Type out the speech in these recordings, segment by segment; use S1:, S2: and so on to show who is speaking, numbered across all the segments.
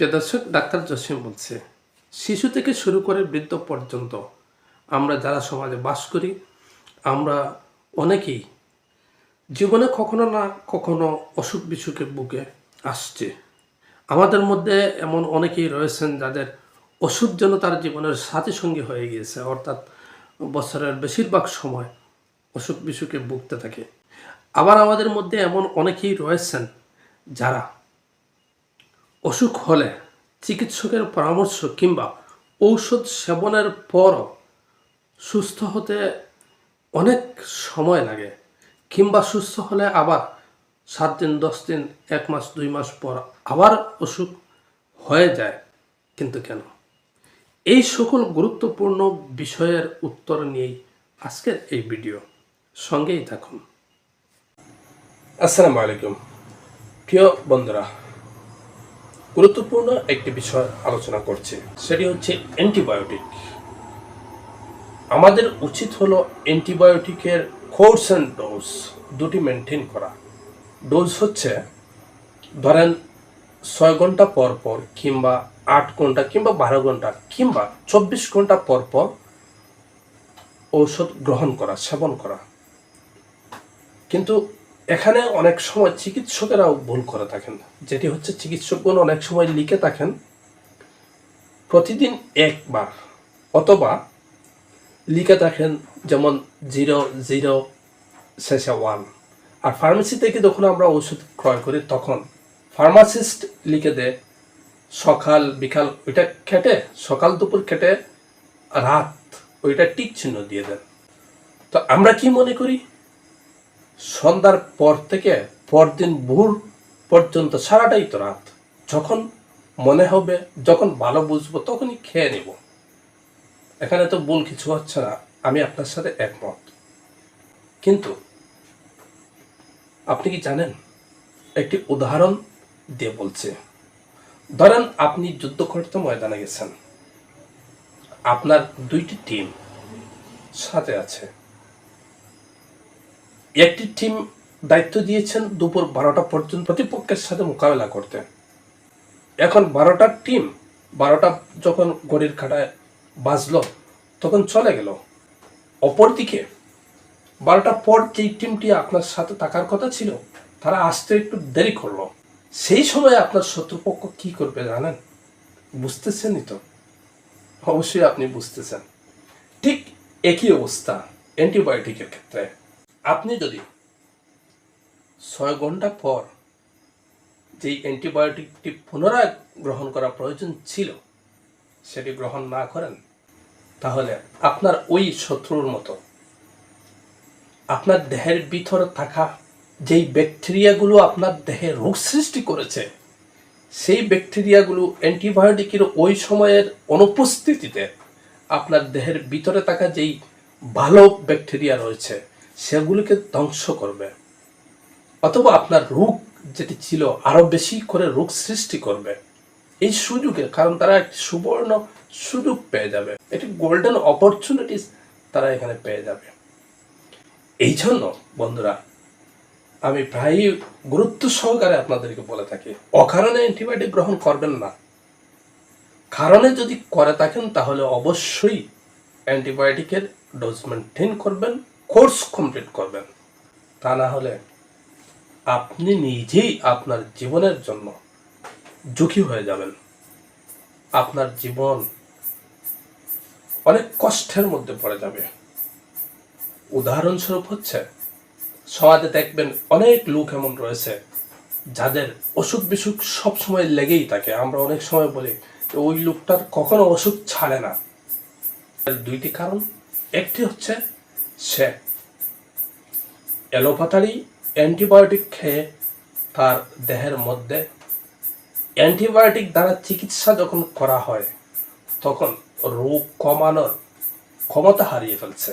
S1: প্রিয় দর্শক ডাক্তার জসিম বলছে, শিশু থেকে শুরু করে বৃদ্ধ পর্যন্ত আমরা যারা সমাজে বাস করি, আমরা অনেকেই জীবনে কখনো না কখনো অসুখ বিসুখের বুকে আসছে। আমাদের মধ্যে এমন অনেকেই রয়েছেন যাদের অসুখ যেন তার জীবনের সাথী সঙ্গী হয়ে গিয়েছে, অর্থাৎ বছরের বেশিরভাগ সময় অসুখ বিসুখে ভুগতে থাকে। আবার আমাদের মধ্যে এমন অনেকেই রয়েছেন যারা অসুখ হলে চিকিৎসকের পরামর্শ কিংবা ঔষধ সেবনের পরও সুস্থ হতে অনেক সময় লাগে কিংবা সুস্থ হলে আবার সাত দিন, দশ দিন, এক মাস, দুই মাস পর আবার অসুখ হয়ে যায়। কিন্তু কেন? এই সকল গুরুত্বপূর্ণ বিষয়ের উত্তর নিয়েই আজকের এই ভিডিও। সঙ্গেই থাকুন। আসসালামু আলাইকুম। প্রিয় বন্ধুরা গুরুত্বপূর্ণ একটি বিষয় আলোচনা করছি, সেটি হচ্ছে অ্যান্টিবায়োটিক আমাদের উচিত হলো অ্যান্টিবায়োটিকের কোর্স অ্যান্ড ডোজ দুটি মেনটেন করা। ডোজ হচ্ছে, ধরেন ছয় ঘণ্টা পর পর কিংবা আট ঘণ্টা কিংবা বারো ঘণ্টা কিংবা চব্বিশ ঘণ্টা পর পর ঔষধ গ্রহণ করা, সেবন করা। কিন্তু এখানে অনেক সময় চিকিৎসকেরাও ভুল করে থাকেন। যেটি হচ্ছে চিকিৎসকগণ অনেক সময় লিখে থাকেন, প্রতিদিন একবার অথবা লিখে থাকেন যেমন জিরো জিরো, শেষে ওয়ান। আর ফার্মেসি থেকে যখন আমরা ওষুধ ক্রয় করি, তখন ফার্মাসিস্ট লিখে দেয়, সকাল, বিকাল, ওইটা খেটে, সকাল দুপুর খেটে, রাত, ওইটা টিক চিহ্ন দিয়ে দেন। তো আমরা কি মনে করি? সন্ধ্যার পর থেকে পরদিন ভোর পর্যন্ত, সারাটাই তো রাত। যখন মনে হবে, যখন ভালো বুঝব, তখনই খেয়ে নেব। এখানে তো ভুল কিছু হচ্ছে না, আমি আপনার সাথে একমত। কিন্তু আপনি কি জানেন, একটি উদাহরণ দিয়ে বলছে। ধরেন আপনি যুদ্ধক্ষেত্র ময়দানে গেছেন। আপনার দুইটি টিম সাথে আছে। একটি টিম দায়িত্ব দিয়েছেন দুপুর বারোটা পর্যন্ত প্রতিপক্ষের সাথে মোকাবেলা করতে। এখন বারোটার টিম বারোটা যখন গড়ির কাটায় বাজলো, তখন চলে গেল। অপরদিকে বারোটার পর যেই টিমটি আপনার সাথে থাকার কথা ছিল, তারা আসতে একটু দেরি করল। সেই সময় আপনার শত্রুপক্ষ কি করবে জানেন? বুঝতেছেনই তো। অবশ্যই আপনি বুঝতেছেন। ঠিক একই অবস্থা অ্যান্টিবায়োটিকের ক্ষেত্রে। আপনি যদি ছয় ঘণ্টা পর যেই অ্যান্টিবায়োটিকটি পুনরায় গ্রহণ করা প্রয়োজন ছিল, সেটি গ্রহণ না করেন, তাহলে আপনার ওই শত্রুর মতো, আপনার দেহের ভিতরে থাকা যেই ব্যাকটেরিয়াগুলো আপনার দেহে রোগ সৃষ্টি করেছে, সেই ব্যাকটেরিয়াগুলো অ্যান্টিবায়োটিকের ওই সময়ের অনুপস্থিতিতে আপনার দেহের ভিতরে থাকা যেই ভালো ব্যাকটেরিয়া রয়েছে সেগুলোকে ধ্বংস করবে। অথবা আপনার রোগ যেটি ছিল আরও বেশি করে রোগ সৃষ্টি করবে। এই সুযোগে, কারণ তারা একটি সুবর্ণ সুযোগ পেয়ে যাবে। একটি গোল্ডেন অপরচুনিটিস তারা এখানে পেয়ে যাবে। এই জন্য, বন্ধুরা, আমি প্রায়ই গুরুত্ব সহকারে আপনাদেরকে বলে থাকি, অকারণে অ্যান্টিবায়োটিক গ্রহণ করবেন না। কারণে যদি করে থাকেন, তাহলে অবশ্যই অ্যান্টিবায়োটিকের ডোজ মেনটেন করবেন। কোর্স কমপ্লিট করবেন। তা না হলে আপনি নিজেই আপনার জীবনের জন্য ঝুঁকি হয়ে যাবেন। আপনার জীবন অনেক কষ্টের মধ্যে পড়ে যাবে। উদাহরণস্বরূপ হচ্ছে, সমাজে দেখবেন অনেক লোক এমন রয়েছে, যাদের অসুখ বিসুখ সবসময় লেগেই থাকে। আমরা অনেক সময় বলি ওই লোকটার কখনো অসুখ ছাড়ে না। দুইটি কারণ। একটি হচ্ছে সে অ্যালোপ্যাথারি অ্যান্টিবায়োটিক খেয়ে তার দেহের মধ্যে অ্যান্টিবায়োটিক দ্বারা চিকিৎসা যখন করা হয়, তখন রোগ কমানোর ক্ষমতা হারিয়ে ফেলছে।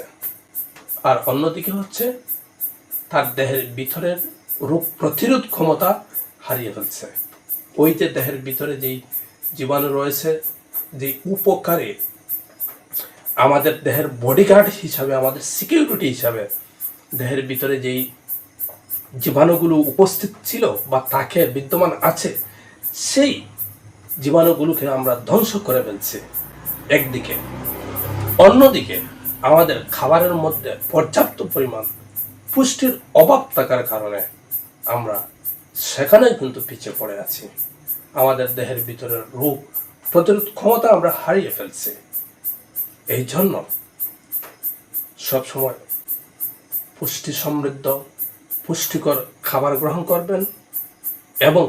S1: আর অন্যদিকে হচ্ছে তার দেহের ভিতরের রোগ প্রতিরোধ ক্ষমতা হারিয়ে ফেলছে। ওই যে দেহের ভিতরে যেই জীবাণু রয়েছে যে উপকারে আমাদের দেহের বডিগার্ড হিসাবে, আমাদের সিকিউরিটি হিসাবে, দেহের ভিতরে যেই জীবাণুগুলো উপস্থিত ছিল বা তাকে বিদ্যমান আছে, সেই জীবাণুগুলোকে আমরা ধ্বংস করে ফেলছি একদিকে। অন্যদিকে, আমাদের খাবারের মধ্যে পর্যাপ্ত পরিমাণ পুষ্টির অভাব থাকার কারণে আমরা সেখানেই কিন্তু পিছিয়ে পড়ে আছি। আমাদের দেহের ভিতরের রোগ প্রতিরোধ ক্ষমতা আমরা হারিয়ে ফেলছি। এই জন্য সবসময় পুষ্টি সমৃদ্ধ, পুষ্টিকর খাবার গ্রহণ করবেন এবং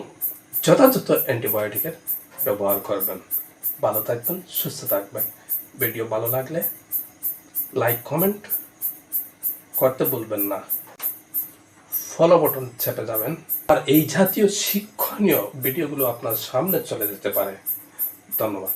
S1: যথাযথ অ্যান্টিবায়োটিকের ব্যবহার করবেন। ভালো থাকবেন, সুস্থ থাকবেন। ভিডিও ভালো লাগলে লাইক, কমেন্ট করতে বলবেন না। ফলো বটন চেপে যাবেন। আর এই জাতীয় শিক্ষণীয় ভিডিওগুলো আপনার সামনে চলে যেতে পারে। ধন্যবাদ।